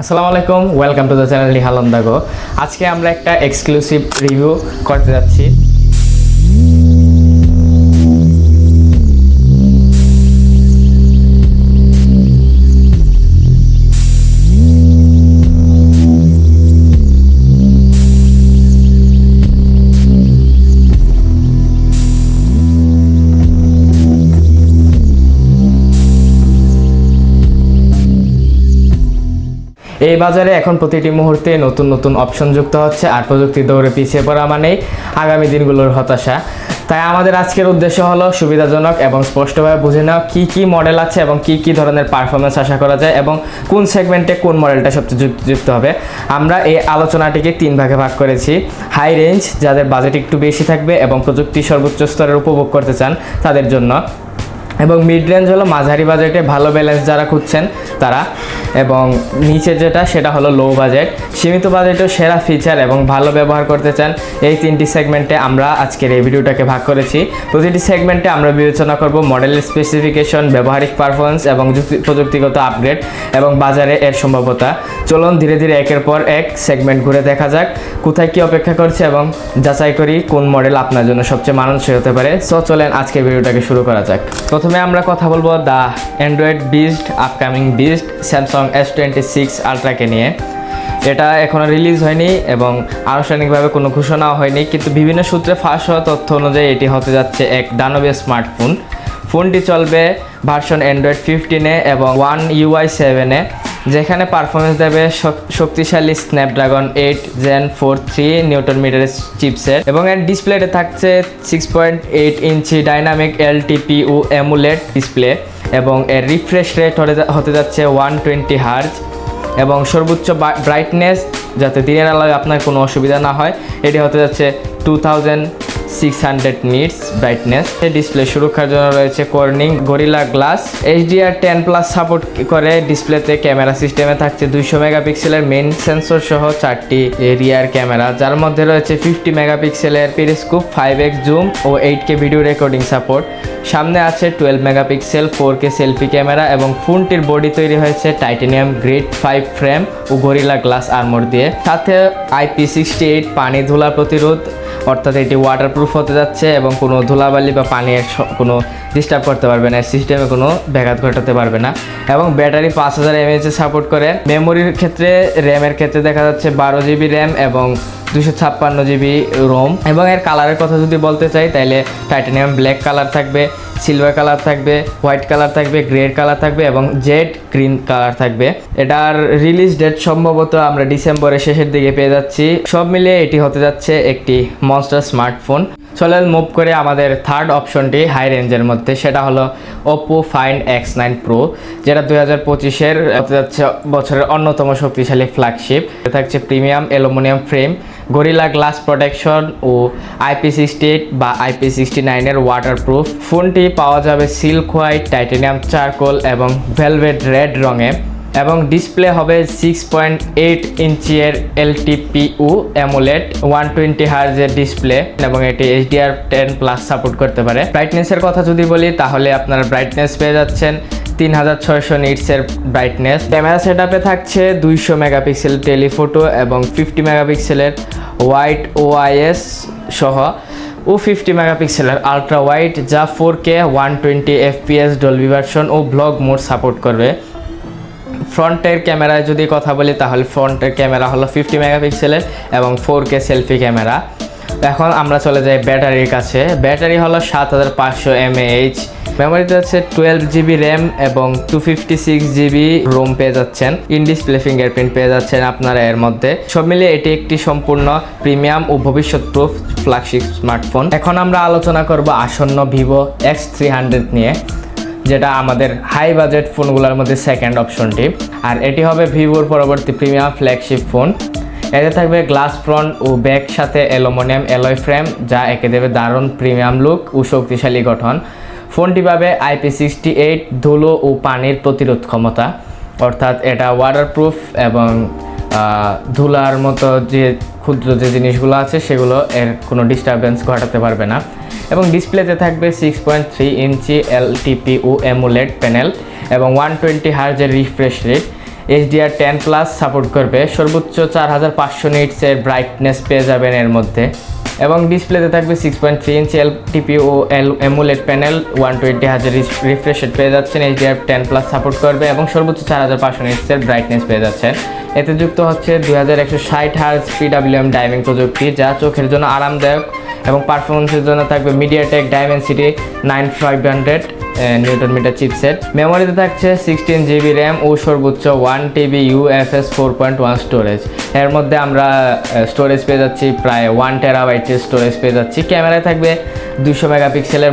আসসালামু আলাইকুম welcome to the channel নিহালম দাগো আজকে আমরা একটা এক্সক্লুসিভ রিভিউ করতে যাচ্ছি। এই বাজারে এখন প্রতিটি মুহূর্তে নতুন নতুন অপশন যুক্ত হচ্ছে আর প্রযুক্তির দৌড়ে পিছিয়ে পড়া মানেই আগামী দিনগুলোর হতাশা। তাই আমাদের আজকের উদ্দেশ্য হলো সুবিধাজনক এবং স্পষ্টভাবে বুঝে নেওয়া কী কী মডেল আছে এবং কী কী ধরনের পারফরমেন্স আশা করা যায় এবং কোন সেগমেন্টে কোন মডেলটা সবচেয়ে যুক্ত যুক্ত হবে। আমরা এই আলোচনাটিকে তিন ভাগে ভাগ করেছি। হাই রেঞ্জ যাদের বাজেট একটু বেশি থাকবে এবং প্রযুক্তি সর্বোচ্চ স্তরের উপভোগ করতে চান তাদের জন্য। এবং মিড রেঞ্জ হলো মাঝারি বাজেটে ভালো ব্যালেন্স যারা খুঁজছেন তারা। এবং নিচে যেটা, সেটা হলো লো বাজেট সীমিত বাজেটেও সেরা ফিচার এবং ভালো ব্যবহার করতে চান, এই তিনটি সেগমেন্টে আমরা আজকের এই ভিডিওটাকে ভাগ করেছি। প্রতিটি সেগমেন্টে আমরা বিবেচনা করব মডেলের স্পেসিফিকেশন ব্যবহারিক পারফরমেন্স এবং যুক্তি- প্রযুক্তিগত আপগ্রেড এবং বাজারে এর সম্ভাব্যতা। চলুন ধীরে ধীরে একের পর এক সেগমেন্ট ঘুরে দেখা যাক, কোথায় কী অপেক্ষা করছে এবং যাচাই করি কোন মডেল আপনার জন্য সবচেয়ে মানানসই হতে পারে। সো চলেন আজকের ভিডিওটাকে শুরু করা যাক। প্রথমে আমরা কথা বলব the Android beast upcoming beast Samsung S twenty six আলট্রাকে নিয়ে। এটা এখনও রিলিজ হয়নি এবং আনুষ্ঠানিকভাবে কোনো ঘোষণাও হয়নি, কিন্তু বিভিন্ন সূত্রে ফাঁস হওয়া তথ্য অনুযায়ী এটি হতে যাচ্ছে এক দানবীয় স্মার্টফোন ফোনটি চলবে ভার্সন অ্যান্ড্রয়েড ফিফটিনে এবং ওয়ান ইউআই সেভেনে যেখানে পারফরমেন্স দেবে শক- শক্তিশালী Snapdragon eight gen four three newton মিটারের চিপসেট এবং এর ডিসপ্লেতে থাকছে six point eight inch dynamic LTPO AMOLED display এবং এর রিফ্রেশ রেট হতে যাচ্ছে ওয়ান টোয়েন্টি হার্জ এবং সর্বোচ্চ ব্রাইটনেস যাতে দিনের আলোয় আপনার কোনো অসুবিধা না হয়, এটি হতে যাচ্ছে two thousand six hundred nits brightness display সুরক্ষার জন্য রয়েছে Corning Gorilla Glass HDR ten plus support করে ডিসপ্লেতে ক্যামেরা সিস্টেমে থাকছে দুইশো মেগাপিক্সেলের মেইন সেন্সর সহ চারটি রিয়ার ক্যামেরা যার মধ্যে রয়েছে ফিফটি মেগাপিক্সেলের পেরিস্কোপ ফাইভ এক্স জুম ও eight K video recording support সামনে আছে twelve megapixel four K selfie camera এবং ফোনটির বডি তৈরি হয়েছে টাইটেনিয়াম গ্রেড ফাইভ ফ্রেম ও গরিলা গ্লাস আর্মর দিয়ে। সাথে আইপি সিক্সটি এইট পানি ধুলা প্রতিরোধ, অর্থাৎ এটি ওয়াটারপ্রুফ হতে যাচ্ছে এবং কোনো ধুলাবালি বা পানির কোনো ডিস্টার্ব করতে পারবে না সিস্টেমে কোনো ব্যাঘাত ঘটাতে পারবে না। এবং ব্যাটারি পাঁচ হাজার এমএএচে সাপোর্ট করে। মেমোরির ক্ষেত্রে র্যামের ক্ষেত্রে দেখা যাচ্ছে বারো জিবি র্যাম এবং দুশো ছাপ্পান্ন জিবি রোম। এবং এর কালারের কথা যদি বলতে চাই তাহলে টাইটানিয়াম ব্ল্যাক কালার থাকবে, সিলভার কালার থাকবে, হোয়াইট কালার থাকবে, গ্রে কালার থাকবে এবং জেড গ্রিন কালার থাকবে। এটার রিলিজ ডেট সম্ভবত আমরা ডিসেম্বরের শেষের দিকে পেয়ে যাচ্ছি। সব মিলিয়ে এটি হতে যাচ্ছে একটি মনস্টার স্মার্টফোন। চলেন মুভ করে আমাদের থার্ড অপশনটি হাই রেঞ্জের মধ্যে, সেটা হলো Oppo Find X nine Pro যেটা দুই হাজার পঁচিশের, হতে যাচ্ছে বছরের অন্যতম শক্তিশালী ফ্ল্যাগশিপ থাকছে premium aluminium frame Gorilla Glass protection ও আইপি সিক্সটি এইট বা আইপি সিক্সটি নাইনের ওয়াটারপ্রুফ ফোনটি পাওয়া যাবে সিল্ক হোয়াইট টাইটেনিয়াম চারকোল এবং ভেলভেট রেড রঙে। এবং ডিসপ্লে হবে সিক্স পয়েন্ট এইট ইঞ্চিয়ের এলটিপিউ অ্যামুলেট ওয়ান টোয়েন্টি হার্জের ডিসপ্লে এবং এটি এইচডিআর টেন প্লাস সাপোর্ট করতে পারে। ব্রাইটনেসের কথা যদি বলি, তাহলে আপনারা ব্রাইটনেস পেয়ে যাচ্ছেন। তিন হাজার ছয়শো নিটসের ব্রাইটনেস ক্যামেরা সেট আপে থাকছে দুইশো মেগাপিক্সেল টেলিফোটো এবং ফিফটি মেগাপিক্সেলের হোয়াইট ওআইএস সহ, ও ফিফটি মেগাপিক্সেলের আলট্রা ওয়াইড যা four K one twenty FPS Dolby version ও ব্লগ মোড সাপোর্ট করবে। ফ্রন্টের ক্যামেরায় যদি কথা বলি, তাহলে ফ্রন্টের ক্যামেরা হলো ফিফটি মেগাপিক্সেলের এবং ফোর কে সেলফি ক্যামেরা। এখন আমরা চলে যাই ব্যাটারির কাছে। ব্যাটারি হলো সাত হাজার পাঁচশো এমএএইচ মেমোরিতে আছে টুয়েলভ জিবি র্যাম এবং two fifty six GB ROM পেয়ে যাচ্ছেন। ইন ডিসপ্লে ফিঙ্গারপ্রিন্ট পেয়ে যাচ্ছেন আপনারা এর মধ্যে। সব মিলিয়ে এটি একটি সম্পূর্ণ প্রিমিয়াম ও ভবিষ্যৎ প্রুফ ফ্ল্যাগশিপ স্মার্টফোন এখন আমরা আলোচনা করব আসন্ন ভিভো এক্স থ্রি হান্ড্রেড নিয়ে, যেটা আমাদের হাই বাজেট ফোনগুলোর মধ্যে সেকেন্ড অপশনটি আর এটি হবে ভিভোর পরবর্তী প্রিমিয়াম ফ্ল্যাগশিপ ফোন এতে থাকবে গ্লাস ফ্রন্ট ও ব্যাক সাথে অ্যালুমিনিয়াম অ্যালয় ফ্রেম যা একে দেবে দারুণ প্রিমিয়াম লুক ও শক্তিশালী গঠন। ফোনটি পাবে আইপি সিক্সটি এইট, ধুলো ও পানির প্রতিরোধ ক্ষমতা। অর্থাৎ এটা ওয়াটারপ্রুফ এবং ধুলার মতো যে ক্ষুদ্র যে জিনিসগুলো আছে, সেগুলো এর কোনো ডিস্টারবেন্স ঘটাতে পারবে না। এবং ডিসপ্লেতে থাকবে six point three inch LTPO AMOLED panel এবং one twenty হার্জের refresh rate HDR ten plus support করবে। সর্বোচ্চ চার হাজার পাঁচশো নিটসের ব্রাইটনেস পেয়ে যাবেন এর মধ্যে। এবং ডিসপ্লেতে থাকবে six point three inch LTPO L AMOLED panel one twenty হাজার রিফ্রেশ পেয়ে যাচ্ছেন এইচডিআর টেন প্লাস সাপোর্ট করবে এবং সর্বোচ্চ চার হাজার পাঁচশো নিটসের ব্রাইটনেস পেয়ে যাচ্ছেন। এতে যুক্ত হচ্ছে দুই হাজার একশো ষাট হার্স পিডাব্লিউএম ডাইভিং প্রযুক্তি, যা চোখের জন্য আরামদায়ক এবং পারফরমেন্সের জন্য থাকবে MediaTek Dimensity nine five hundred newton metre chipset মেমোরিতে থাকছে সিক্সটিন জিবি র্যাম ও সর্বোচ্চ one TB UFS four point one storage এর মধ্যে আমরা স্টোরেজ পেয়ে যাচ্ছি প্রায় ওয়ান টেরাবাইটের স্টোরেজ পেয়ে যাচ্ছি। ক্যামেরায় থাকবে দুশো মেগাপিক্সেলের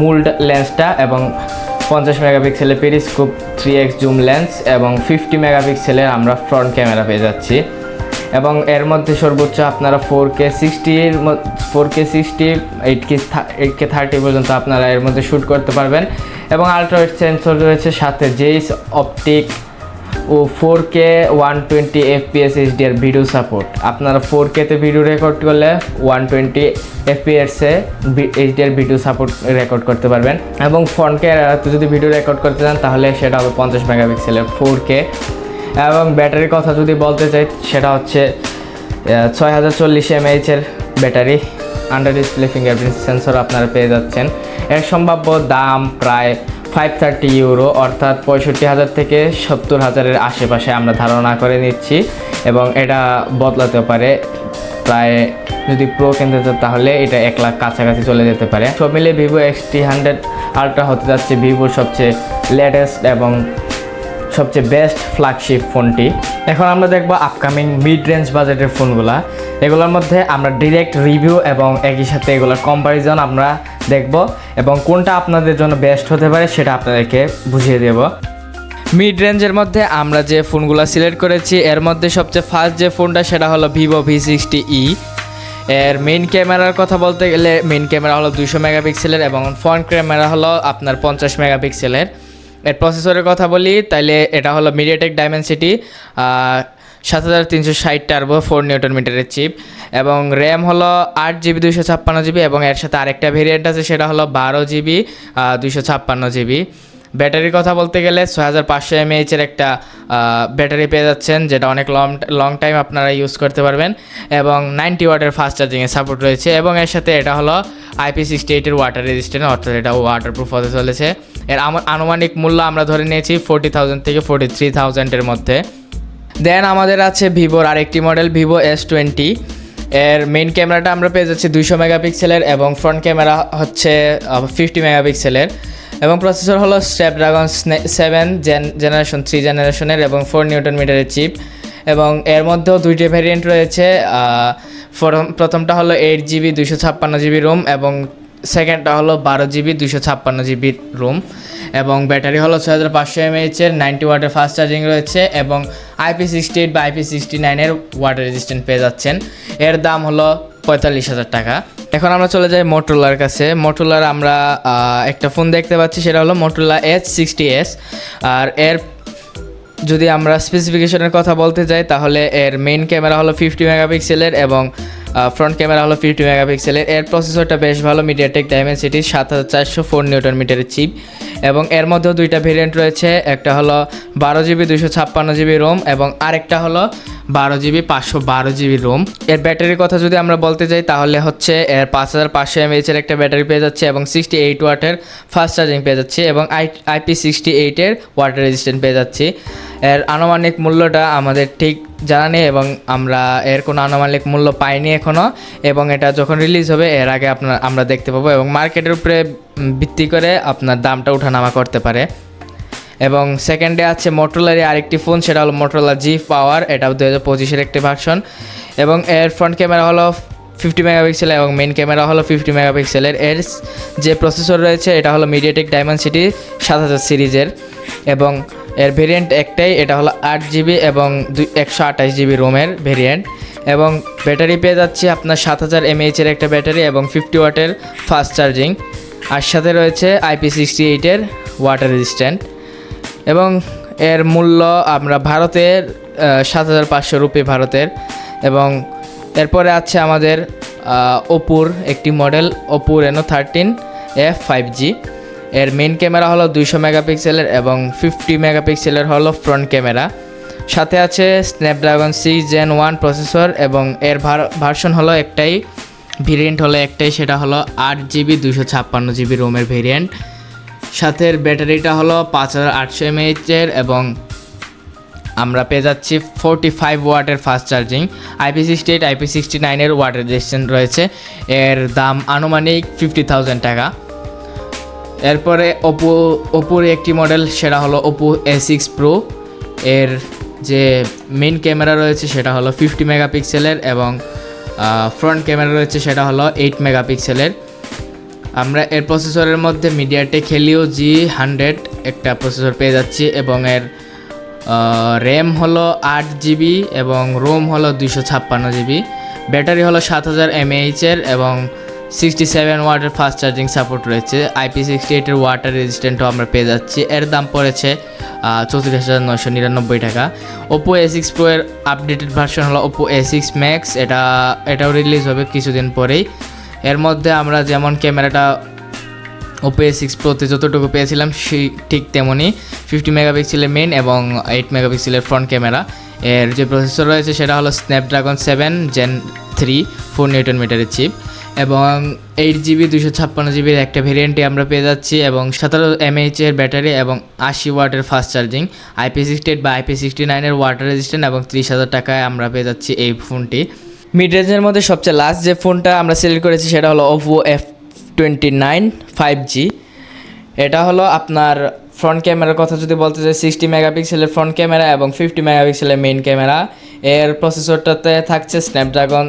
মুল্ড লেন্সটা এবং পঞ্চাশ মেগাপিক্সেলের periscope three X zoom lens এবং ফিফটি মেগাপিক্সেলের আমরা ফ্রন্ট ক্যামেরা পেয়ে যাচ্ছি। এবং এর মধ্যে সর্বোচ্চ আপনারা four K সিক্সটির four K sixty eight K eight K thirty পর্যন্ত আপনারা এর মধ্যে শ্যুট করতে পারবেন। এবং আলট্রাওয়েট সেন্সর রয়েছে সাথে জেইস অপটিক ও four K one twenty FPS HDR video support আপনারা ফোর কেতে ভিডিও রেকর্ড করলে ওয়ান টোয়েন্টি এফপিএসে এইচডিআর ভিডিও সাপোর্ট রেকর্ড করতে পারবেন। এবং ক্যামেরাতে যদি ভিডিও রেকর্ড করতে চান, তাহলে সেটা হবে পঞ্চাশ মেগাপিক্সেলের ফোর কে এবং ব্যাটারির কথা যদি বলতে চাই, সেটা হচ্ছে ছয় হাজার চল্লিশ এমএইচের battery under display fingerprint sensor আপনারা পেয়ে যাচ্ছেন। এর সম্ভাব্য দাম প্রায় ফাইভ থার্টি ইউরো অর্থাৎ পঁয়ষট্টি হাজার থেকে সত্তর হাজারের আশেপাশে আমরা ধারণা করে নিচ্ছি, এবং এটা বদলাতে পারে। প্রায় যদি প্রো কিনতে চান তাহলে এটা এক লাখ কাছাকাছি চলে যেতে পারে। সব মিলে ভিভো এক্সটি হান্ড্রেড আলট্রা হতে যাচ্ছে ভিভোর সবচেয়ে লেটেস্ট এবং সবচেয়ে বেস্ট ফ্ল্যাগশিপ ফোনটি এখন আমরা দেখব আপকামিং মিড রেঞ্জ বাজেটের ফোনগুলা এগুলোর মধ্যে আমরা ডিরেক্ট রিভিউ এবং একই সাথে এগুলোর কম্প্যারিজন আমরা দেখব এবং কোনটা আপনাদের জন্য বেস্ট হতে পারে সেটা আপনাদেরকে বুঝিয়ে দেব। মিড রেঞ্জের মধ্যে আমরা যে ফোনগুলো সিলেক্ট করেছি, এর মধ্যে সবচেয়ে ফার্স্ট যে ফোনটা সেটা হলো ভিভো ভি সিক্সটি ই এর মেইন ক্যামেরার কথা বলতে গেলে মেইন ক্যামেরা হলো দুশো মেগাপিক্সেলের এবং ফ্রন্ট ক্যামেরা হলো আপনার পঞ্চাশ মেগাপিক্সেলের এর প্রসেসরের কথা বলি, তাইলে এটা হলো মিডিয়াটেক ডাইমেনসিটি সাত হাজার তিনশো ষাট turbo four newton meter chip এবং র্যাম হলো আট জিবি দুইশো ছাপ্পান্ন জিবি এবং এর সাথে আরেকটা ভেরিয়েন্ট আছে, সেটা হলো বারো জিবি দুইশো ছাপ্পান্ন জিবি ব্যাটারির কথা বলতে গেলে ছয় হাজার পাঁচশো এমএইচের একটা ব্যাটারি পেয়ে যাচ্ছেন, যেটা অনেক লং লং টাইম আপনারা ইউজ করতে পারবেন, এবং নাইনটি ওয়াটের ফাস্ট চার্জিংয়ের সাপোর্ট রয়েছে, এবং এর সাথে এটা হলো আইপি সিক্সটি এইটের ওয়াটার রেজিস্ট্যান্ট অর্থাৎ এটা ওয়াটার প্রুফ হতে চলেছে। এর আমার আনুমানিক মূল্য আমরা ধরে নিয়েছি ফোর্টি থাউজেন্ড থেকে ফোর্টি থ্রি থাউজেন্ডের মধ্যে। দেন আমাদের আছে ভিভোর আরেকটি মডেল ভিভো এস টোয়েন্টি এর মেইন ক্যামেরাটা আমরা পেয়ে যাচ্ছি দুইশো মেগাপিক্সেলের এবং ফ্রন্ট ক্যামেরা হচ্ছে ফিফটি মেগাপিক্সেলের এবং প্রসেসর হলো Snapdragon seven gen generation three জেনারেশনের এবং ফোর নিউটন মিটারের চিপ এবং এর মধ্যেও দুইটি ভ্যারিয়েন্ট রয়েছে প্রথমটা হলো এইট জিবি দুশো ছাপ্পান্ন জিবি রুম এবং সেকেন্ডটা হলো বারো জিবি দুশো ছাপ্পান্ন জিবি রুম এবং ব্যাটারি হলো ছয় হাজার পাঁচশো এমএইচের নাইনটি ওয়াটের ফাস্ট চার্জিং রয়েছে এবং আইপি সিক্সটি এইট বা আইপি সিক্সটি নাইনের ওয়াটার রেজিস্ট্যান্ট পেয়ে যাচ্ছেন। এর দাম হলো পঁয়তাল্লিশ হাজার টাকা। এখন আমরা চলে যাই মোটোলার কাছে। মোটোলার আমরা একটা ফোন দেখতে পাচ্ছি, সেটা হলো মোটোলা এস সিক্সটি এস আর এর, যদি আমরা স্পেসিফিকেশনের কথা বলতে যাই, তাহলে এর মেইন ক্যামেরা হলো ফিফটি মেগাপিক্সেলের এবং ফ্রন্ট ক্যামেরা হলো ফিফটি মেগাপিক্সেলের এর প্রসেসরটা বেশ ভালো মিডিয়াটেক ডাইমেনসিটি সাত হাজার চারশো ফোর নিউটন মিটারের চিপ এবং এর মধ্যেও দুইটা ভেরিয়েন্ট রয়েছে, একটা হলো বারো জিবি দুশো ছাপ্পান্ন জিবি রোম এবং আরেকটা হলো বারো জিবি, পাঁচশো বারো জিবি রোম এর ব্যাটারির কথা যদি আমরা বলতে যাই, তাহলে হচ্ছে এর পাঁচ হাজার পাঁচশো এমএইচের একটা ব্যাটারি পেয়ে যাচ্ছে এবং সিক্সটি এইট ওয়াটের ফাস্ট চার্জিং পেয়ে যাচ্ছে এবং আই আইপি সিক্সটি এইটের ওয়াটার রেজিস্ট্যান্ট পেয়ে যাচ্ছি। এর আনুমানিক মূল্যটা আমাদের ঠিক জানা নেই এবং আমরা এর কোনো আনুমানিক মূল্য পাইনি এখনও এবং এটা যখন রিলিজ হবে, এর আগে আপনার, আমরা দেখতে পাবো এবং মার্কেটের উপরে ভিত্তি করে আপনার দামটা উঠানামা করতে পারে। এবং সেকেন্ডে আছে মোটরোলারই আরেকটি ফোন সেটা হলো মোটরোলা জি পাওয়ার এটা দু হাজার পঁচিশের একটি ভার্সন এবং এর ফ্রন্ট ক্যামেরা হলো ফিফটি মেগাপিক্সেল এবং মেন ক্যামেরা হলো ফিফটি মেগাপিক্সেলের এর যে প্রসেসর রয়েছে, এটা হলো মিডিয়াটেক ডায়মন্ড সিটি সাত হাজার সিরিজের। এবং এর ভেরিয়েন্ট একটাই, এটা হলো আট জিবি এবং দুই, একশো আঠাশ জিবি রোমের ভেরিয়েন্ট এবং ব্যাটারি পেয়ে যাচ্ছে আপনার সাত হাজার এমএইচের একটা ব্যাটারি এবং ফিফটি ওয়াটের ফাস্ট চার্জিং আর সাথে রয়েছে আইপি সিক্সটি এইটের ওয়াটার রেজিস্ট্যান্ট এবং এর মূল্য আমরা ভারতের সাত হাজার পাঁচশো রুপি ভারতের। এবং এরপরে আছে আমাদের ওপুর একটি মডেল ওপুর এনো থার্টিন এফ ফাইভ জি এর মেন ক্যামেরা হলো দুইশো মেগাপিক্সেলের এবং ফিফটি মেগাপিক্সেলের হলো ফ্রন্ট ক্যামেরা সাথে আছে Snapdragon six gen one processor এবং এর ভার্সন হলো একটাই ভেরিয়েন্ট হলো একটাই, সেটা হলো আট জিবি দুশো ছাপ্পান্ন জিবি রোমের ভেরিয়েন্ট সাথে ব্যাটারিটা হলো পাঁচ হাজার আটশো এমএইচের এবং আমরা পেয়ে যাচ্ছি ফোরটি ফাইভ ওয়াটের fast charging IP sixty eight IP sixty নাইনের ওয়াটার রেজিস্ট্যান্ট রয়েছে। এর দাম আনুমানিক ফিফটি থাউজেন্ড টাকা। এরপরে ওপো ওপোর একটি মডেল সেটা হলো ওপো এ সিক্স প্রো এর যে মেন ক্যামেরা রয়েছে, সেটা হলো ফিফটি মেগাপিক্সেলের এবং ফ্রন্ট ক্যামেরা রয়েছে, সেটা হলো এইট মেগাপিক্সেলের আমরা এর প্রসেসরের মধ্যে মিডিয়াটেক হেলিও জি হান্ড্রেড একটা প্রসেসর পেয়ে যাচ্ছি এবং এর র্যাম হলো আট জিবি এবং রোম হলো দুইশো ছাপ্পান্ন জিবি ব্যাটারি হলো সাত হাজার এমএইচের এবং সিক্সটি সেভেন ওয়াটের ফাস্ট চার্জিং সাপোর্ট রয়েছে আইপি সিক্সটি এইটের ওয়াটার রেজিস্ট্যান্টও আমরা পেয়ে যাচ্ছি। এর দাম পড়েছে চৌত্রিশ হাজার নয়শো নিরানব্বই টাকা। ওপো এ সিক্স প্রো এর আপডেটেড ভার্সন হলো ওপো এ সিক্স ম্যাক্স এটা, এটাও রিলিজ হবে কিছুদিন পরেই। এর মধ্যে আমরা যেমন ক্যামেরাটা ওপো এ সিক্স প্রোতে যতটুকু পেয়েছিলাম, সেই ঠিক তেমনই ফিফটি মেগাপিক্সেলের মেন এবং এইট মেগাপিক্সেলের ফ্রন্ট ক্যামেরা এর যে প্রসেসর রয়েছে, সেটা হলো Snapdragon seven gen three four newton মিটারের চিপ এবং এইট জিবি দুশো ছাপ্পান্ন জিবির একটা ভেরিয়েন্টে আমরা পেয়ে যাচ্ছি এবং সতেরো এমএইচের ব্যাটারি এবং আশি ওয়াটের fast charging IP sixty eight বা আইপি সিক্সটি নাইনের ওয়াটার রেজিস্ট্যান্ট এবং ত্রিশ হাজার টাকায় আমরা পেয়ে যাচ্ছি এই ফোনটি মিড রেঞ্জের মধ্যে সবচেয়ে লাস্ট যে ফোনটা আমরা সিলেক্ট করেছি সেটা হলো Oppo F twenty nine five G এটা হলো আপনার ফ্রন্ট ক্যামেরার কথা যদি বলতে চাই সিক্সটি মেগাপিক্সেলের ফ্রন্ট ক্যামেরা এবং ফিফটি মেগাপিক্সেলের মেইন ক্যামেরা এর প্রসেসরটাতে থাকছে স্ন্যাপড্রাগন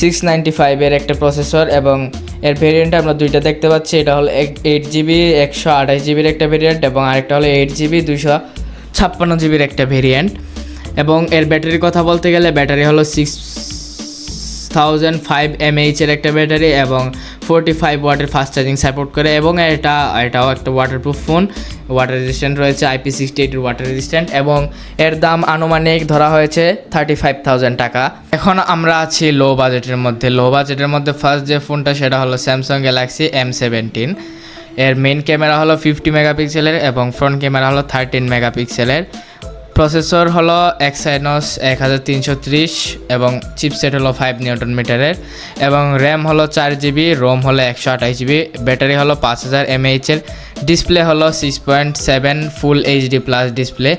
সিক্স নাইনটি ফাইভের একটা প্রসেসর এবং এর ভেরিয়েন্ট আমরা দুইটা দেখতে পাচ্ছি। এটা হলো এইট জিবি একশো আঠাশ জিবির একটা ভেরিয়েন্ট এবং আরেকটা হলো এইট জিবি দুশো ছাপ্পান্ন জিবির একটা ভেরিয়েন্ট এবং এর ব্যাটারির কথা বলতে গেলে ব্যাটারি হলো সিক্স থাউজেন্ড ফাইভ এমএইচের একটা ব্যাটারি এবং ফোরটি ফাইভ ওয়াটের ফাস্ট চার্জিং সাপোর্ট করে এবং এটা, এটাও একটা ওয়াটারপ্রুফ ফোন ওয়াটার রেজিস্ট্যান্ট রয়েছে আইপি সিক্সটি এইটের ওয়াটার রেজিস্ট্যান্ট এবং এর দাম আনুমানিক ধরা হয়েছে থার্টি ফাইভ থাউজেন্ড টাকা। এখন আমরা আছি লো বাজেটের মধ্যে। লো বাজেটের মধ্যে ফার্স্ট যে ফোনটা সেটা হলো স্যামসাং গ্যালাক্সি এম সেভেন্টিন এর মেন ক্যামেরা হলো ফিফটি মেগাপিক্সেলের এবং ফ্রন্ট ক্যামেরা হলো থার্টিন মেগাপিক্সেলের প্রসেসর হলো এক্সাইনস এক হাজার তিনশো ত্রিশ এবং চিপসেট হলো ফাইভ নিউটন মিটারের, এবং র্যাম হলো চার জিবি, রোম হলো একশো আঠাশ জিবি, ব্যাটারি হলো পাঁচ হাজার এমএইচের ডিসপ্লে হলো six point seven full HD plus display,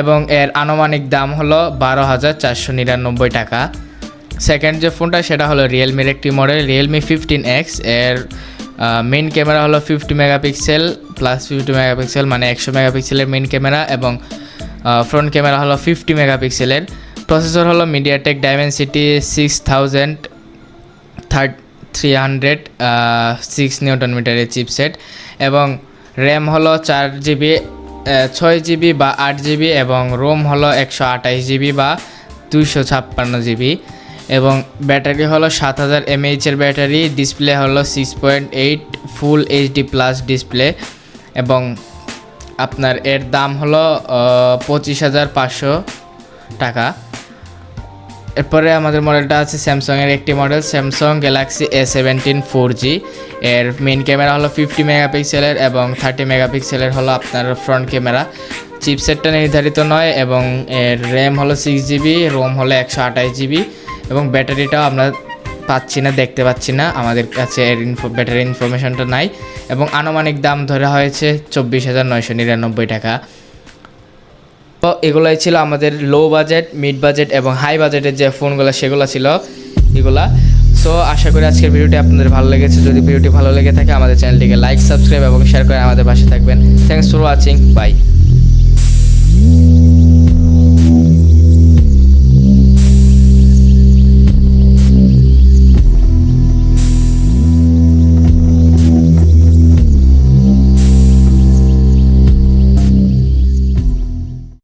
এবং এর আনুমানিক দাম হলো বারো হাজার চারশো নিরানব্বই টাকা। সেকেন্ড যে ফোনটা সেটা হলো রিয়েলমির একটি মডেল রিয়েলমি ফিফটিন এক্সের মেইন ক্যামেরা হলো fifty megapixel plus fifty megapixel মানে একশো মেগাপিক্সেলের মেইন ক্যামেরা এবং ফ্রন্ট ক্যামেরা হলো ফিফটি মেগাপিক্সেলের প্রসেসর হলো MediaTek Dimensity six thousand third three hundred six newton মিটারের চিপসেট এবং র্যাম হলো চার জিবি ছয় জিবি বা আট জিবি এবং রোম হলো একশো আঠাশ জিবি বা দুইশো ছাপ্পান্ন জিবি এবং ব্যাটারি হলো সাত হাজার এমএইচের ব্যাটারি ডিসপ্লে হলো six point eight full HD plus display এবং আপনার এর দাম হলো পঁচিশ হাজার পাঁচশো টাকা। এরপরে আমাদের মডেলটা আছে স্যামসংয়ের একটি model Samsung Galaxy A seventeen four G এর মেন ক্যামেরা হলো ফিফটি মেগাপিক্সেলের এবং থার্টি মেগাপিক্সেলের হলো আপনার ফ্রন্ট ক্যামেরা চিপসেটটা নির্ধারিত নয় এবং এর র্যাম হলো সিক্স জিবি রোম হলো একশো আঠাশ জিবি এবং ব্যাটারিটাও আমরা পাচ্ছি না, দেখতে পাচ্ছি না। আমাদের কাছে এর ইনফো ব্যাটারি ইনফরমেশনটা নাই। এবং আনুমানিক দাম ধরা হয়েছে চব্বিশ হাজার নয়শো নিরানব্বই টাকা। তো এগুলোই ছিল আমাদের লো বাজেট মিড বাজেট এবং হাই বাজেটের যে ফোনগুলো সেগুলো ছিল এগুলা। সো আশা করি আজকের ভিডিওটি আপনাদের ভালো লেগেছে। যদি ভিডিওটি ভালো লেগে থাকে, আমাদের চ্যানেলটিকে লাইক সাবস্ক্রাইব এবং শেয়ার করে আমাদের পাশে থাকবেন। Thanks for watching by